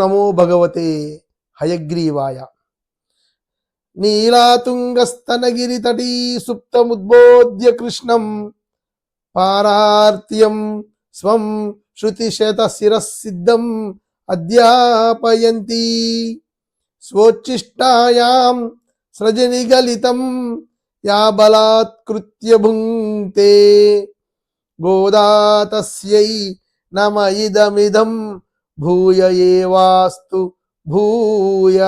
నమో భగవతే హయగ్రీవాయ. నీలాతుంగస్తనగిరితటీ సుప్తముద్బోధ్య కృష్ణం పారార్త్యం స్వం శృతిశత శిరసిద్ధం అధ్యాపయంతి. స్వోచ్ఛిష్టాయాం సృజనిగలితం యా బలాత్కృత్య భుంక్తే గోదా తస్యై నమ ఇదమిదం భూయ ఏవాస్తు భూయ.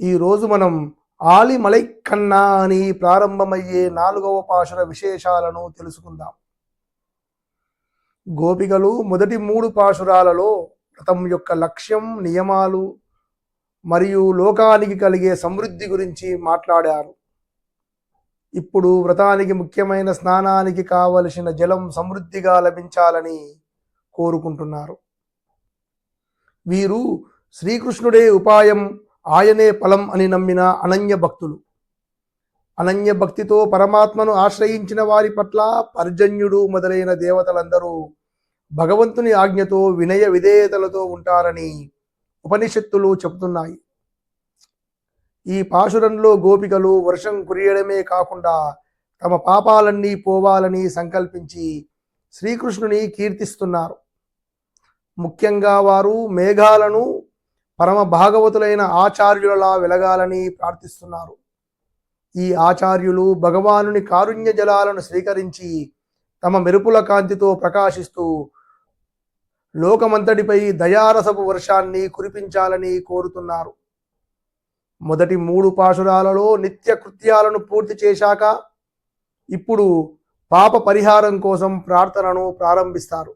ఈరోజు మనం ఆలిమలై కన్నా అని ప్రారంభమయ్యే నాలుగవ పాశుర విశేషాలను తెలుసుకుందాం. గోపికలు మొదటి మూడు పాశురాలలో వ్రతం యొక్క లక్ష్యం నియమాలు మరియు లోకానికి కలిగే సమృద్ధి గురించి మాట్లాడారు. ఇప్పుడు వ్రతానికి ముఖ్యమైన స్నానానికి కావలసిన జలం సమృద్ధిగా లభించాలని కోరుకుంటున్నారు. వీరు శ్రీకృష్ణుడే ఉపాయం ఆయనే ఫలం అని నమ్మిన అనన్య భక్తులు. అనన్య భక్తితో పరమాత్మను ఆశ్రయించిన వారి పట్ల పర్జన్యుడు మొదలైన దేవతలందరూ భగవంతుని ఆజ్ఞతో వినయ విధేయతలతో ఉంటారని ఉపనిషత్తులు చెబుతున్నాయి. ఈ పాశురంలో గోపికలు వర్షం కురియడమే కాకుండా తమ పాపాలన్నీ పోవాలని సంకల్పించి శ్రీకృష్ణుని కీర్తిస్తున్నారు. ముఖ్యంగా వారు మేఘాలను పరమ భాగవతులైన ఆచార్యులలా వెలగాలని ప్రార్థిస్తున్నారు. ఈ ఆచార్యులు భగవానుని కారుణ్య జలాలను స్వీకరించి తమ మెరుపుల కాంతితో ప్రకాశిస్తూ లోకమంతటిపై దయారసపు వర్షాన్ని కురిపించాలని కోరుతున్నారు. మొదటి మూడు పాశురాలలో నిత్య కృత్యాలను పూర్తి చేశాక ఇప్పుడు పాప పరిహారం కోసం ప్రార్థనను ప్రారంభిస్తారు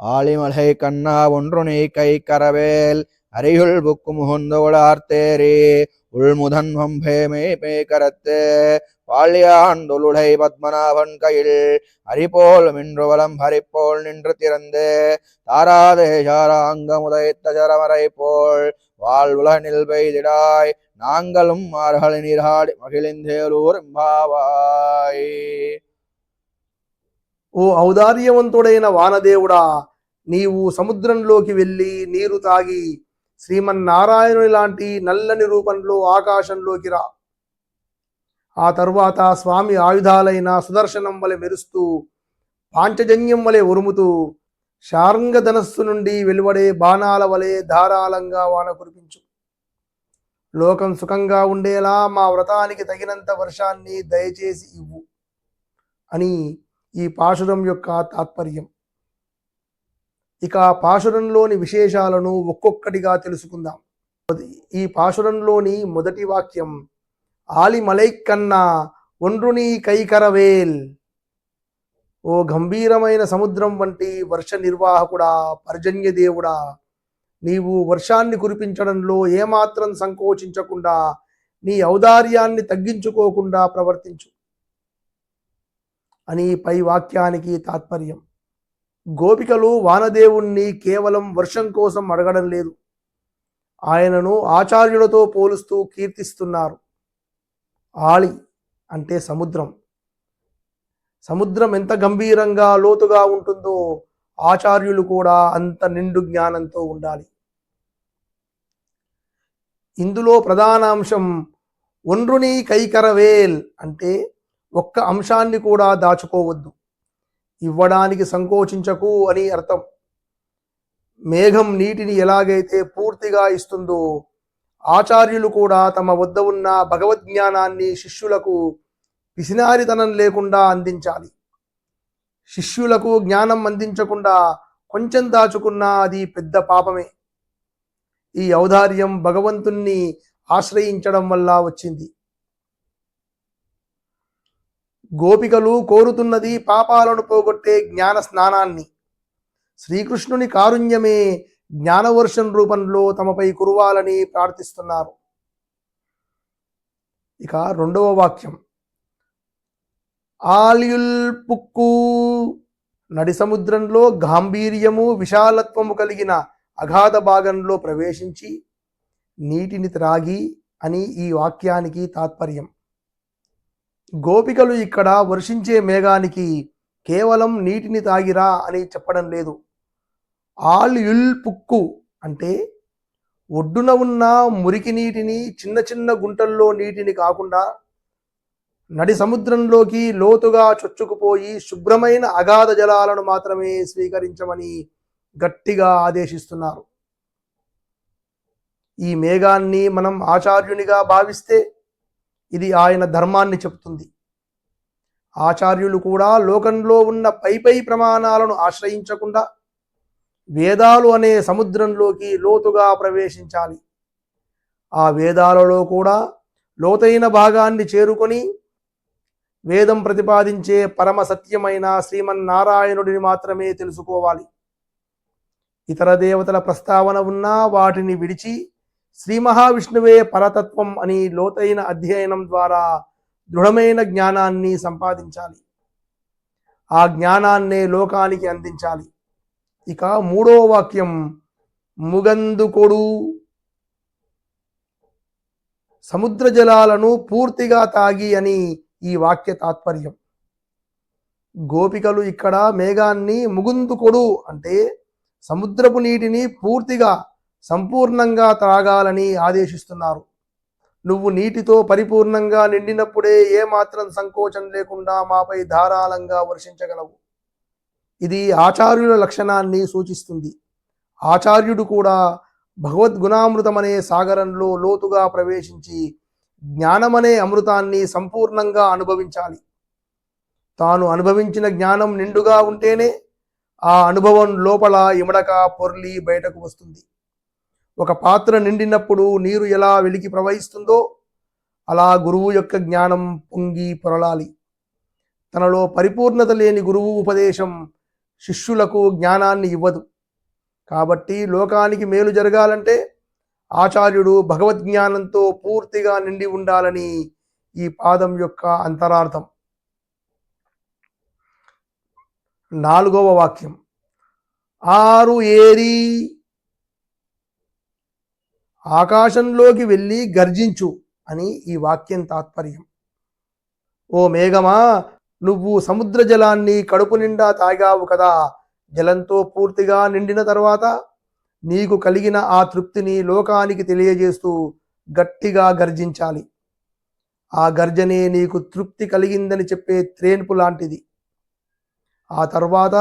ஆழிமலை கண்ணா ஒன்று நீ கை கரவேல் அரியுள் புக்கு முகுந்தோளார்த்தேரே உள்முதன் வம்பேமே பேக்கரத்தே பாழியாண்டுளுடை பத்மநாபன் கையில் அரிபோல் மின்றுவலம் ஹரிப்போல் நின்று திறந்து தாராதே சாராங்க முதைத்த சரமரை போல் வாழ்வுலனில் பெய்திடாய் நாங்களும் மார்கழி நீராடி மகிழிந்தேலூர் எம்பாவாய் ఓ ఔదార్యవంతుడైన వానదేవుడా నీవు సముద్రంలోకి వెళ్ళి నీరు తాగి శ్రీమన్నారాయణుని లాంటి నల్లని రూపంలో ఆకాశంలోకి రా ఆ తరువాత స్వామి ఆయుధాలైన సుదర్శనం వలె మెరుస్తూ పాంచజన్యం వలె ఉరుముతూ శార్ంగ ధనస్సు నుండి వెలువడే బాణాల వలె ధారాళంగా వాన కురిపించు. లోకం సుఖంగా ఉండేలా మా వ్రతానికి తగినంత వర్షాన్ని దయచేసి ఇవ్వు అని ఈ పాశురం యొక్క తాత్పర్యం. ఇక పాశురంలోని విశేషాలను ఒక్కొక్కటిగా తెలుసుకుందాం. ఈ పాశురంలోని మొదటి వాక్యం ఆలి మలైక్కన్నా ఒండ్రుని కైకరవేల్ ఓ గంభీరమైన సముద్రం వంటి వర్ష నిర్వాహకుడా పర్జన్య దేవుడా. నీవు వర్షాన్ని కురిపించడంలో ఏమాత్రం సంకోచించకుండా నీ ఔదార్యాన్ని తగ్గించుకోకుండా ప్రవర్తించు అని పై వాక్యానికి తాత్పర్యం. గోపికలు వానదేవుణ్ణి కేవలం వర్షం కోసం అడగడం లేదు. ఆయనను ఆచార్యులతో పోలుస్తూ కీర్తిస్తున్నారు. ఆళి అంటే సముద్రం. సముద్రం ఎంత గంభీరంగా లోతుగా ఉంటుందో ఆచార్యులు కూడా అంత నిండు జ్ఞానంతో ఉండాలి. ఇందులో ప్రధాన అంశం ఒండ్రుని కైకరవేల్ అంటే ఒక్క అంశాన్ని కూడా దాచుకోవద్దు. ఇవ్వడానికి సంకోచించకు అని అర్థం. మేఘం నీటిని ఎలాగైతే పూర్తిగా ఇస్తుందో ఆచార్యులు కూడా తమ వద్ద ఉన్న భగవద్జ్ఞానాన్ని శిష్యులకు పిసినారితనం లేకుండా అందించాలి. శిష్యులకు జ్ఞానం అందించకుండా కొంచెం దాచుకున్నా అది పెద్ద పాపమే. ఈ ఔదార్యం భగవంతుణ్ణి ఆశ్రయించడం వల్ల వచ్చింది. గోపికలు కోరుతున్నది పాపాలను పోగొట్టే జ్ఞాన స్నానాన్ని. శ్రీకృష్ణుని కారుణ్యమే జ్ఞానవర్షం రూపంలో తమపై కురవాలని ప్రార్థిస్తున్నారు. ఇక రెండవ వాక్యం. ఆల్యుల్ పుక్కు నడి సముద్రంలో గాంభీర్యము విశాలత్వము కలిగిన అగాధ భాగంలో ప్రవేశించి నీటిని త్రాగి అని ఈ వాక్యానికి తాత్పర్యం. గోపికలు ఇక్కడ వర్షించే మేఘానికి కేవలం నీటిని తాగిరా అని చెప్పడం లేదు. ఆల్ యుల్ పుక్కు అంటే ఒడ్డున ఉన్న మురికి నీటిని చిన్న చిన్న గుంటల్లో నీటిని కాకుండా నడి సముద్రంలోకి లోతుగా చొచ్చుకుపోయి శుభ్రమైన అగాధ జలాలను మాత్రమే స్వీకరించమని గట్టిగా ఆదేశిస్తున్నారు. ఈ మేఘాన్ని మనం ఆచార్యునిగా భావిస్తే ఇది ఆయన ధర్మాన్ని చెప్తుంది ఆచార్యులు కూడా లోకంలో ఉన్న పై పై ప్రమాణాలను ఆశ్రయించకుండా వేదాలు అనే సముద్రంలోకి లోతుగా ప్రవేశించాలి. ఆ వేదాలలో కూడా లోతైన భాగాన్ని చేరుకొని వేదం ప్రతిపాదించే పరమ సత్యమైన శ్రీమన్నారాయణుడిని మాత్రమే తెలుసుకోవాలి. ఇతర దేవతల ప్రస్తావన ఉన్నా వాటిని విడిచి శ్రీ మహావిష్ణువే పరతత్వం అని లోతైన అధ్యయనం ద్వారా దృఢమైన జ్ఞానాన్ని సంపాదించాలి. ఆ జ్ఞానాన్నే లోకానికి అందించాలి. ఇక మూడో వాక్యం ముగందుకొడు సముద్ర జలాలను పూర్తిగా తాగి అని ఈ వాక్య తాత్పర్యం. గోపికలు ఇక్కడ మేఘాన్ని ముగుందుకొడు అంటే సముద్రపు నీటిని పూర్తిగా సంపూర్ణంగా త్రాగాలని ఆదేశిస్తున్నారు. నువ్వు నీటితో పరిపూర్ణంగా నిండినప్పుడే ఏమాత్రం సంకోచం లేకుండా మాపై ధారాళంగా వర్షించగలవు. ఇది ఆచార్యుల లక్షణాన్ని సూచిస్తుంది. ఆచార్యుడు కూడా భగవద్గుణామృతమనే సాగరంలో లోతుగా ప్రవేశించి జ్ఞానమనే అమృతాన్ని సంపూర్ణంగా అనుభవించాలి. తాను అనుభవించిన జ్ఞానం నిండుగా ఉంటేనే ఆ అనుభవం లోపల ఇమడక పొర్లి బయటకు వస్తుంది. ఒక పాత్ర నిండినప్పుడు నీరు ఎలా వెలికి ప్రవహిస్తుందో అలా గురువు యొక్క జ్ఞానం పొంగి పొరలాలి. తనలో పరిపూర్ణత లేని గురువు ఉపదేశం శిష్యులకు జ్ఞానాన్ని ఇవ్వదు. కాబట్టి లోకానికి మేలు జరగాలంటే ఆచార్యుడు భగవద్జ్ఞానంతో పూర్తిగా నిండి ఉండాలని ఈ పాదం యొక్క అంతరార్థం. నాలుగవ వాక్యం. ఆరు ఏరి ఆకాశంలోకి వెళ్ళి గర్జించు అని ఈ వాక్యం తాత్పర్యం. ఓ మేఘమా నువ్వు సముద్ర జలాన్ని కడుపు నిండా తాగావు కదా జలంతో పూర్తిగా నిండిన తర్వాత నీకు కలిగిన ఆ తృప్తిని లోకానికి తెలియజేస్తూ గట్టిగా గర్జించాలి. ఆ గర్జనే నీకు తృప్తి కలిగిందని చెప్పే త్రేన్పు లాంటిది. ఆ తర్వాత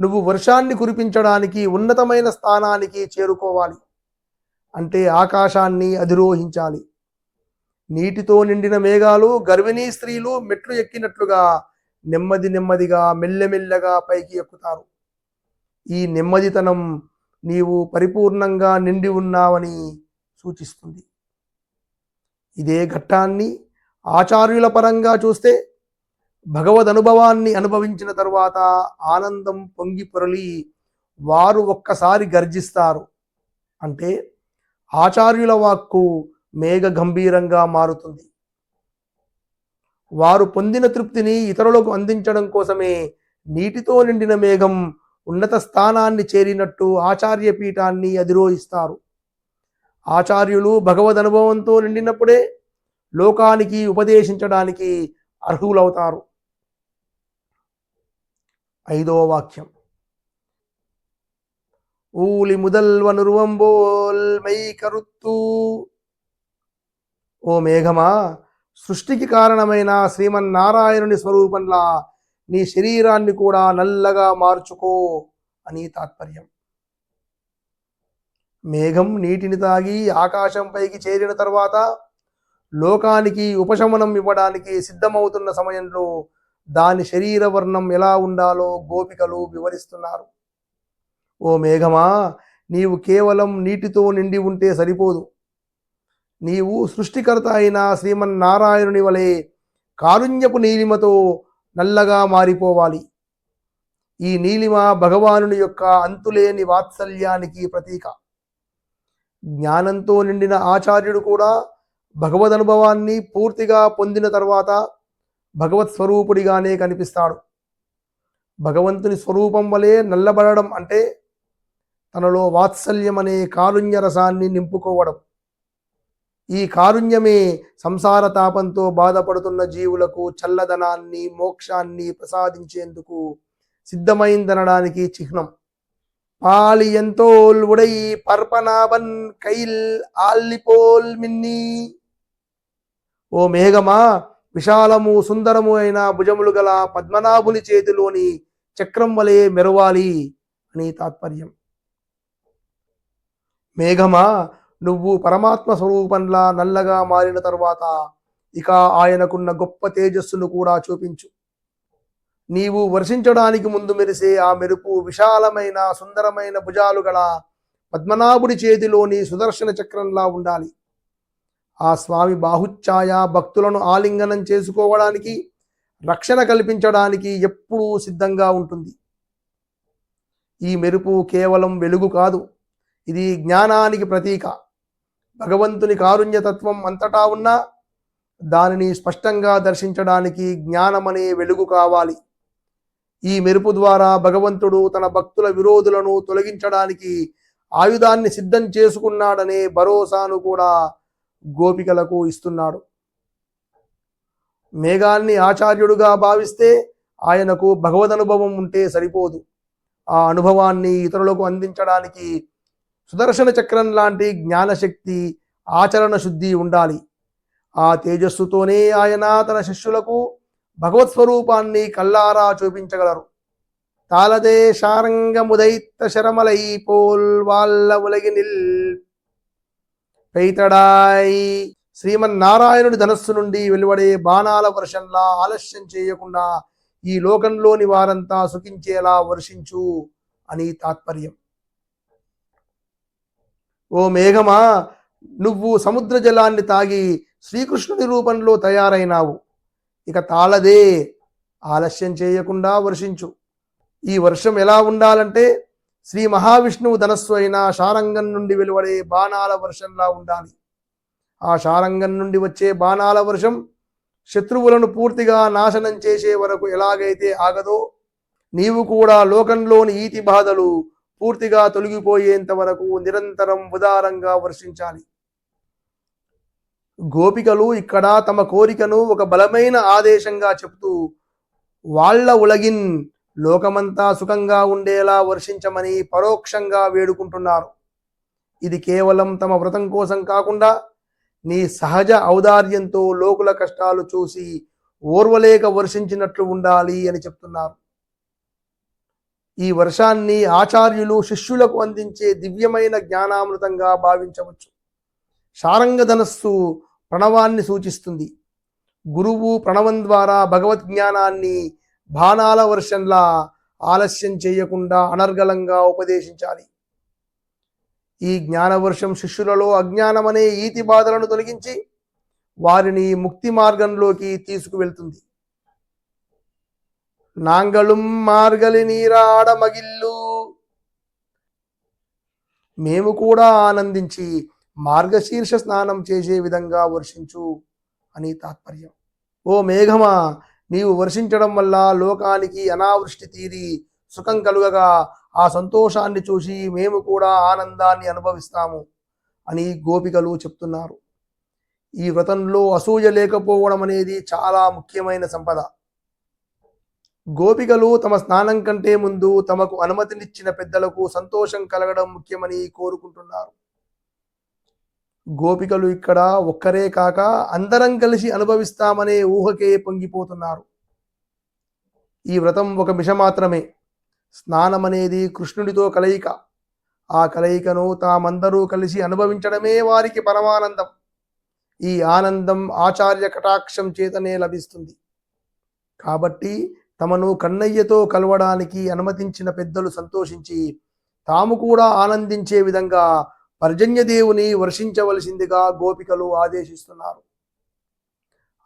నువ్వు వర్షాన్ని కురిపించడానికి ఉన్నతమైన స్థానానికి చేరుకోవాలి. అంటే ఆకాశాన్ని అధిరోహించాలి. నీటితో నిండిన మేఘాలు గర్భిణీ స్త్రీలు మెట్లు ఎక్కినట్లుగా నెమ్మది నెమ్మదిగా మెల్లమెల్లగా పైకి ఎక్కుతారు. ఈ నెమ్మదితనం నీవు పరిపూర్ణంగా నిండి ఉన్నావని సూచిస్తుంది. ఇదే ఘట్టాన్ని ఆచార్యుల పరంగా చూస్తే భగవద్ అనుభవాన్ని అనుభవించిన తర్వాత ఆనందం పొంగి పొరలి వారు ఒక్కసారి గర్జిస్తారు. అంటే ఆచార్యుల వాక్కు మేఘ గంభీరంగా మారుతుంది. వారు పొందిన తృప్తిని ఇతరులకు అందించడం కోసమే నీటితో నిండిన మేఘం ఉన్నత స్థానాన్ని చేరినట్టు ఆచార్య పీఠాన్ని అధిరోహిస్తారు. ఆచార్యులు భగవద్ అనుభవంతో నిండినప్పుడే లోకానికి ఉపదేశించడానికి అర్హులవుతారు. ఐదవ వాక్యం. ఊలి ముదల్వనురువంబోల్ మై కరుత్తు. ఓ మేఘమా సృష్టికి కారణమైన శ్రీమన్నారాయణుని స్వరూపంలా నీ శరీరాన్ని కూడా నల్లగా మార్చుకో అని తాత్పర్యం. మేఘం నీటిని తాగి ఆకాశంపైకి చేరిన తర్వాత లోకానికి ఉపశమనం ఇవ్వడానికి సిద్ధమవుతున్న సమయంలో దాని శరీర వర్ణం ఎలా ఉండాలో గోపికలు వివరిస్తున్నారు. ఓ మేఘమా నీవు కేవలం నీటితో నిండి ఉంటే సరిపోదు. నీవు సృష్టికర్త అయిన శ్రీమన్నారాయణుని వలె కారుణ్యపు నీలిమతో నల్లగా మారిపోవాలి. ఈ నీలిమ భగవానుని యొక్క అంతులేని వాత్సల్యానికి ప్రతీక. జ్ఞానంతో నిండిన ఆచార్యుడు కూడా భగవద్ అనుభవాన్ని పూర్తిగా పొందిన తర్వాత భగవత్ స్వరూపుడిగానే కనిపిస్తాడు. భగవంతుని స్వరూపం వలె నల్లబడడం అంటే తనలో వాత్సల్యం అనే కారుణ్య రసాన్ని నింపుకోవడం. ఈ కారుణ్యమే సంసార తాపంతో బాధపడుతున్న జీవులకు చల్లదనాన్ని మోక్షాన్ని ప్రసాదించేందుకు సిద్ధమైందనడానికి చిహ్నం. పాలి ఉడై పర్పనాభన్ కైల్ ఆల్లిపోల్ మిన్ని. ఓ మేఘమా విశాలము సుందరము అయిన భుజములు గల పద్మనాభుని చేతిలోని చక్రం వలె మెరవాలి అని తాత్పర్యం. మేఘమా నువ్వు పరమాత్మ స్వరూపంలా నల్లగా మారిన తరువాత ఇక ఆయనకున్న గొప్ప తేజస్సును కూడా చూపించు. నీవు వర్షించడానికి ముందు మెరిసే ఆ మెరుపు విశాలమైన సుందరమైన భుజాలు గల పద్మనాభుడి చేతిలోని సుదర్శన చక్రంలా ఉండాలి. ఆ స్వామి బాహుఛాయ భక్తులను ఆలింగనం చేసుకోవడానికి రక్షణ కల్పించడానికి ఎప్పుడూ సిద్ధంగా ఉంటుంది. ఈ మెరుపు కేవలం వెలుగు కాదు ఇది జ్ఞానానికి ప్రతీక. భగవంతుని కారుణ్యతత్వం అంతటా ఉన్నా దానిని స్పష్టంగా దర్శించడానికి జ్ఞానమనే వెలుగు కావాలి. ఈ మెరుపు ద్వారా భగవంతుడు తన భక్తుల విరోధులను తొలగించడానికి ఆయుధాన్ని సిద్ధం చేసుకున్నాడనే భరోసాను కూడా గోపికలకు ఇస్తున్నాడు. మేఘాన్ని ఆచార్యుడుగా భావిస్తే ఆయనకు భగవదనుభవం ఉంటే సరిపోదు. ఆ అనుభవాన్ని ఇతరులకు అందించడానికి సుదర్శన చక్రం లాంటి జ్ఞానశక్తి ఆచరణ శుద్ధి ఉండాలి. ఆ తేజస్సుతోనే ఆయన తన శిష్యులకు భగవత్ స్వరూపాన్ని కల్లారా చూపించగలరు. తాళదే శారంగముదైత్త శరమలై పోల్ వాళ్ళ ఉలగినిల్ పెయితడాయ్ శ్రీమన్నారాయణుడి ధనస్సు నుండి వెలువడే బాణాల వర్షంలా ఆలస్యం చేయకుండా ఈ లోకంలోని వారంతా సుఖించేలా వర్షించు అని తాత్పర్యం. ఓ మేఘమా నువ్వు సముద్ర జలాన్ని తాగి శ్రీకృష్ణుని రూపంలో తయారైనావు. ఇక తాళదే ఆలస్యం చేయకుండా వర్షించు. ఈ వర్షం ఎలా ఉండాలంటే శ్రీ మహావిష్ణువు ధనస్సు అయిన శారంగం నుండి వెలువడే బాణాల వర్షంలా ఉండాలి. ఆ శారంగం నుండి వచ్చే బాణాల వర్షం శత్రువులను పూర్తిగా నాశనం చేసే వరకు ఎలాగైతే ఆగదో నీవు కూడా లోకంలోని ఈతి బాధలు పూర్తిగా తొలగిపోయేంత వరకు నిరంతరం ఉదారంగా వర్షించాలి. గోపికలు ఇక్కడ తమ కోరికను ఒక బలమైన ఆదేశంగా చెప్తూ వాళ్ళ ఉలగిన్ లోకమంతా సుఖంగా ఉండేలా వర్షించమని పరోక్షంగా వేడుకుంటున్నారు. ఇది కేవలం తమ వ్రతం కోసం కాకుండా నీ సహజ ఔదార్యంతో లోకుల కష్టాలు చూసి ఓర్వలేక వర్షించినట్లు ఉండాలి అని చెప్తున్నారు. ఈ వర్షాన్ని ఆచార్యులు శిష్యులకు అందించే దివ్యమైన జ్ఞానామృతంగా భావించవచ్చు. శారంగధనస్సు ప్రణవాన్ని సూచిస్తుంది. గురువు ప్రణవం ద్వారా భగవద్ జ్ఞానాన్ని బాణాల వర్షంలా ఆలస్యం చేయకుండా అనర్గళంగా ఉపదేశించాలి. ఈ జ్ఞానవర్షం శిష్యులలో అజ్ఞానమనే ఈతి బాధలను తొలగించి వారిని ముక్తి మార్గంలోకి తీసుకువెళ్తుంది. నాంగళం మార్గలి నీరాడ మగిల్లు. మేము కూడా ఆనందించి మార్గశీర్ష స్నానం చేసే విధంగా వర్షించు అని తాత్పర్యం. ఓ మేఘమా నీవు వర్షించడం వల్ల లోకానికి అనావృష్టి తీరి సుఖం కలుగగా ఆ సంతోషాన్ని చూసి మేము కూడా ఆనందాన్ని అనుభవిస్తాము అని గోపికలు చెప్తున్నారు. ఈ వ్రతంలో అసూయ లేకపోవడం అనేది చాలా ముఖ్యమైన సంపద. గోపికలు తమ స్నానం కంటే ముందు తమకు అనుమతినిచ్చిన పెద్దలకు సంతోషం కలగడం ముఖ్యమని కోరుకుంటున్నారు. గోపికలు ఇక్కడ ఒక్కరే కాక అందరం కలిసి అనుభవిస్తామనే ఊహకే పొంగిపోతున్నారు. ఈ వ్రతం ఒక మిష మాత్రమే. స్నానం అనేది కృష్ణుడితో కలయిక. ఆ కలయికను తామందరూ కలిసి అనుభవించడమే వారికి పరమానందం. ఈ ఆనందం ఆచార్య కటాక్షం చేతనే లభిస్తుంది. కాబట్టి తమను కన్నయ్యతో కలవడానికి అనుమతించిన పెద్దలు సంతోషించి తాము కూడా ఆనందించే విధంగా పర్జన్యదేవుని వర్షించవలసిందిగా గోపికలు ఆదేశిస్తున్నారు.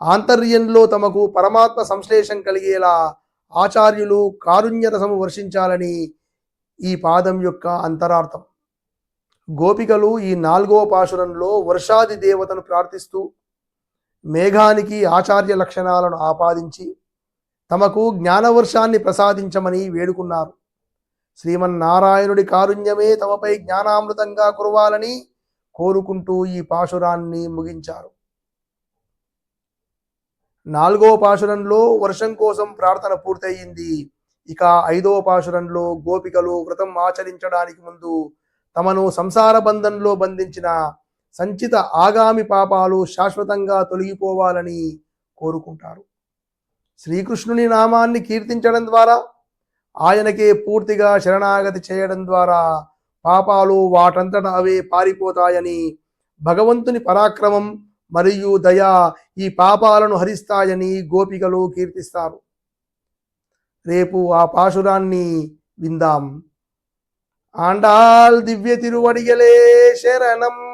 ఆంతర్యంలో తమకు పరమాత్మ సంశ్లేషం కలిగేలా ఆచార్యులు కారుణ్యరసము వర్షించాలని ఈ పాదం యొక్క అంతరార్థం. గోపికలు ఈ నాలుగో పాశురంలో వర్షాది దేవతను ప్రార్థిస్తూ మేఘానికి ఆచార్య లక్షణాలను ఆపాదించి తమకు జ్ఞానవర్షాన్ని ప్రసాదించమని వేడుకున్నారు. శ్రీమన్నారాయణుడి కారుణ్యమే తమపై జ్ఞానామృతంగా కురవాలని కోరుకుంటూ ఈ పాశురాన్ని ముగించారు. నాలుగో పాశురంలో వర్షం కోసం ప్రార్థన పూర్తయింది. ఇక ఐదవ పాశురంలో గోపికలు వ్రతం ఆచరించడానికి ముందు తమను సంసార బంధంలో బంధించిన సంచిత ఆగామి పాపాలు శాశ్వతంగా తొలగిపోవాలని కోరుకుంటారు. శ్రీకృష్ణుని నామాన్ని కీర్తించడం ద్వారా ఆయనకే పూర్తిగా శరణాగతి చేయడం ద్వారా పాపాలు వాటంతట అవే పారిపోతాయని భగవంతుని పరాక్రమం మరియు దయ ఈ పాపాలను హరిస్తాయని గోపికలు కీర్తిస్తారు. రేపు ఆ పాశురాన్ని విందాం. ఆండాల్ దివ్య తిరువడిగలే శరణం.